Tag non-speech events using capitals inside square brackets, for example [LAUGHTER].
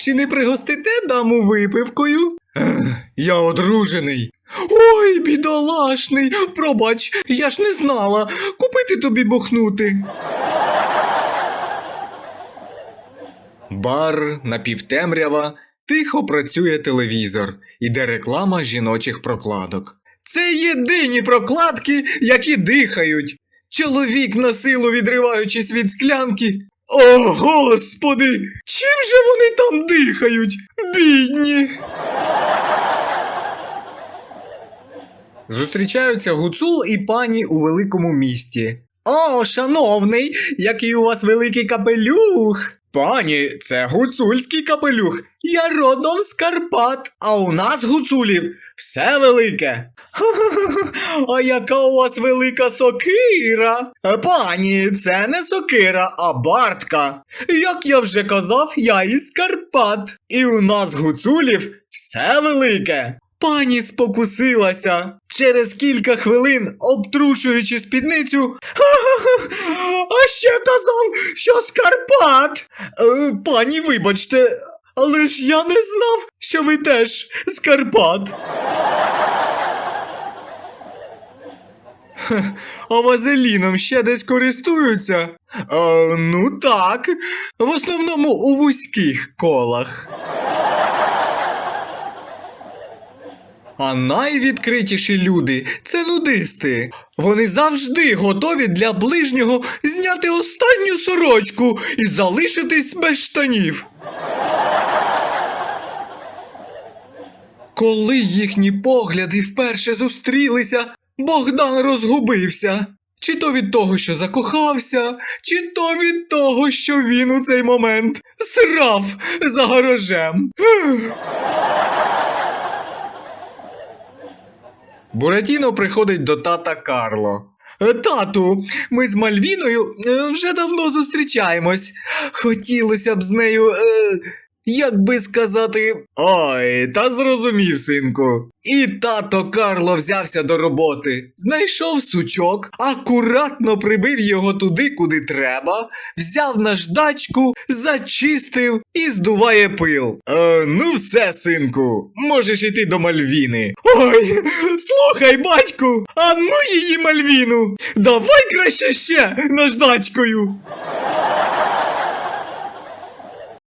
Чи не пригостите даму випивкою? Я одружений. Ой, бідолашний, пробач, я ж не знала. Купити тобі бухнути. Бар напівтемрява, тихо працює телевізор, іде реклама жіночих прокладок. Це єдині прокладки, які дихають. Чоловік на силу відриваючись від склянки. О, господи! Чим же вони там дихають? Бідні. Зустрічаються гуцул і пані у великому місті. О, шановний, який у вас великий капелюх. Пані, це гуцульський капелюх. Я родом з Карпат, а у нас гуцулів все велике. [LAUGHS] А яка у вас велика сокира? Е, Пані, це не сокира, а бартка. Як я вже казав, я із Карпат. І у нас гуцулів все велике. Пані спокусилася. Через кілька хвилин, обтрушуючи спідницю. [LAUGHS] А ще казав, що з Карпат. Е, пані, вибачте, але ж я не знав, що ви теж з Карпат. Хе, [LAUGHS] А вазеліном ще десь користуються? Е, ну так, в основному у вузьких колах. А найвідкритіші люди це нудисти. Вони завжди готові для ближнього зняти останню сорочку і залишитись без штанів. Коли їхні погляди вперше зустрілися, Богдан розгубився. Чи то від того, що закохався, чи то від того, що він у цей момент срав за гаражем. Буратіно приходить до тата Карло. «Е, Тату, ми з Мальвіною е, вже давно зустрічаємось. Хотілося б з нею. Е, як би сказати. Ой, та зрозумів, синку. І тато Карло взявся до роботи, знайшов сучок, акуратно прибив його туди, куди треба, взяв наждачку, зачистив і здуває пил. Е, ну все, синку, можеш іти до Мальвіни. Ой, слухай, батьку, а ну її Мальвіну, давай краще ще наждачкою.